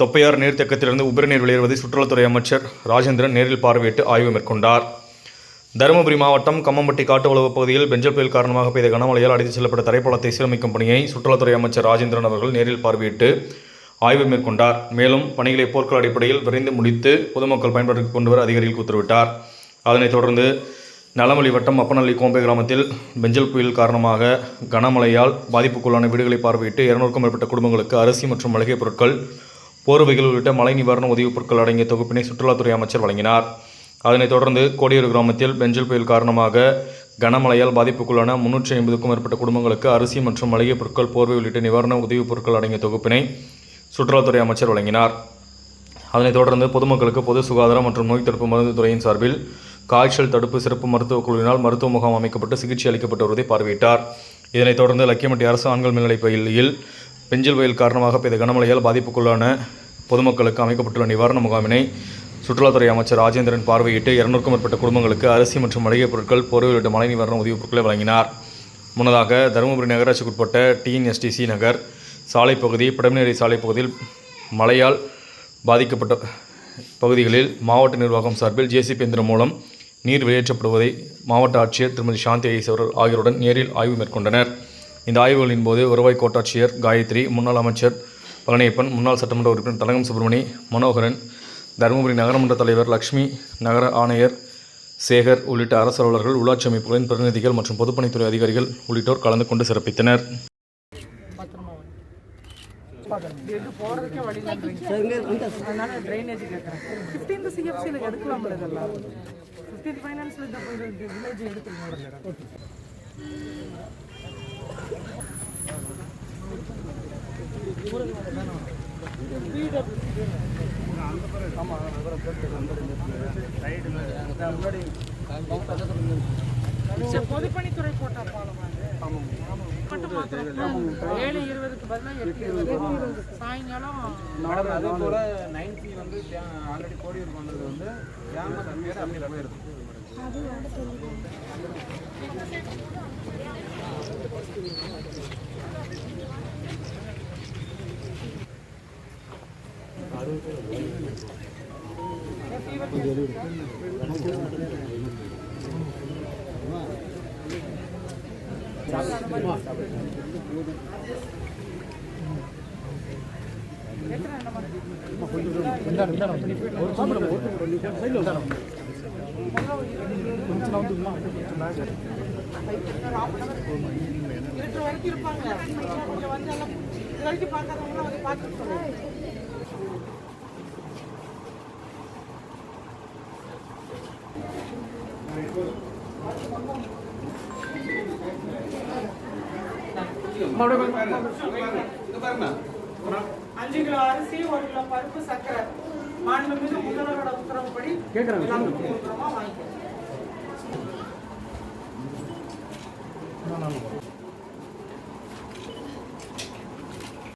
தொப்பையார் நீர்த்தேக்கத்திலிருந்து உபரிநீர் வெளியேறுவதை சுற்றுலாத்துறை அமைச்சர் ராஜேந்திரன் நேரில் பார்வையிட்டு ஆய்வு மேற்கொண்டார். தருமபுரி மாவட்டம் கம்மம்பட்டி காட்டுவளவு பகுதியில் பெஞ்சல் புயல் காரணமாக பெய்த கனமழையால் அடித்துச் செல்லப்பட்ட தரைப்பாலத்தை சீரமைக்கும் பணியை சுற்றுலாத்துறை அமைச்சர் ராஜேந்திரன் அவர்கள் நேரில் பார்வையிட்டு ஆய்வு மேற்கொண்டார். மேலும் பணிகளை போர்க்கள் அடிப்படையில் விரைந்து முடித்து பொதுமக்கள் பயன்பாட்டிற்கு கொண்டு வர அதிகாரிகளுக்கு உத்தரவிட்டார். அதனைத் தொடர்ந்து நலமலி வட்டம் அப்பநல்லி கோம்பை கிராமத்தில் பெஞ்சல் புயல் காரணமாக கனமழையால் பாதிப்புக்குள்ளான வீடுகளை பார்வையிட்டு இருநூறுக்கும் மேற்பட்ட குடும்பங்களுக்கு அரிசி மற்றும் மளிகைப் பொருட்கள் போர்வைகள் உள்ளிட்ட மழை நிவாரண உதவிப் பொருட்கள் அடங்கிய தொகுப்பினை சுற்றுலாத்துறை அமைச்சர் வழங்கினார். அதனைத் தொடர்ந்து கோடியூர் கிராமத்தில் பெஞ்சல் புயல் காரணமாக கனமழையால் பாதிப்புக்குள்ளான முன்னூற்றி ஐம்பதுக்கும் மேற்பட்ட குடும்பங்களுக்கு அரிசி மற்றும் மளிகை பொருட்கள் போர்வை உள்ளிட்ட நிவாரண உதவிப் பொருட்கள் அடங்கிய தொகுப்பினை சுற்றுலாத்துறை அமைச்சர் வழங்கினார். அதனைத் தொடர்ந்து பொதுமக்களுக்கு பொது சுகாதாரம் மற்றும் நோய் தடுப்பு மருந்து துறையின் சார்பில் காய்ச்சல் தடுப்பு சிறப்பு மருத்துவக் குழுவினால் மருத்துவ முகாம் அமைக்கப்பட்டு சிகிச்சை அளிக்கப்பட்டு வருவதை பார்வையிட்டார். இதனைத் தொடர்ந்து லக்கியமட்டி அரசு ஆண்கள் மேல்நிலைப் பள்ளியில் பெஞ்சல் புயல் காரணமாக பெய்த கனமழையால் பாதிப்புக்குள்ளான பொதுமக்களுக்கு அமைக்கப்பட்டுள்ள நிவாரண முகாமினை சுற்றுலாத்துறை அமைச்சர் ராஜேந்திரன் பார்வையிட்டு இருநூறுக்கும் மேற்பட்ட குடும்பங்களுக்கு அரிசி மற்றும் மளிகை பொருட்கள் போர்வை உள்ளிட்ட மழை நிவாரண உதவிப் பொருட்களை வழங்கினார். முன்னதாக தருமபுரி நகராட்சிக்குட்பட்ட டிஎன்எஸ்டிசி நகர் சாலை பகுதி பிடமநேரி சாலை பகுதியில் மழையால் பாதிக்கப்பட்ட பகுதிகளில் மாவட்ட நிர்வாகம் சார்பில் ஜேசிபி எந்திரம் மூலம் நீர் வெளியேற்றப்படுவதை மாவட்ட ஆட்சியர் திருமதி சாந்தி ஐஸ் அவர்கள் ஆகியோருடன் நேரில் ஆய்வு மேற்கொண்டனர். இந்த ஆய்வுகளின் போது வருவாய் கோட்டாட்சியர் காயத்ரி முன்னாள் அமைச்சர் பழனியப்பன் முன்னாள் சட்டமன்ற உறுப்பினர் தலங்கம் சுப்பிரமணி மனோகரன் தருமபுரி நகரமன்ற தலைவர் லக்ஷ்மி நகர ஆணையர் சேகர் உள்ளிட்ட அரசு அலுவலர்கள் உள்ளாட்சி அமைப்புகளின் பிரதிநிதிகள் மற்றும் பொதுப்பணித்துறை அதிகாரிகள் உள்ளிட்டோர் கலந்து கொண்டு சிறப்பித்தனர். எடுக்கலாம் பொதுப்பணித்துறை போட்ட பாலம் ஏழு இருபதுக்கு பதிலாக எட்டு இருபது. சாயங்காலம் மேடம் அதே போல நைன் வந்து ஆல்ரெடி வந்தது வந்து டேம் கம்மியாக அப்படி போயிருது இருக்கிற வரைக்கும் இருப்பாங்க கொஞ்சம் வந்து எல்லாம் இது வரைக்கும் பார்க்காதவங்களாம் வந்து பார்த்துட்டு அஞ்சு கிலோ அரிசி ஒரு கிலோ பருப்பு சர்க்கரை. மாண்புமிகு முதல்வரோட உத்தரவுப்படி கேட்குறாங்க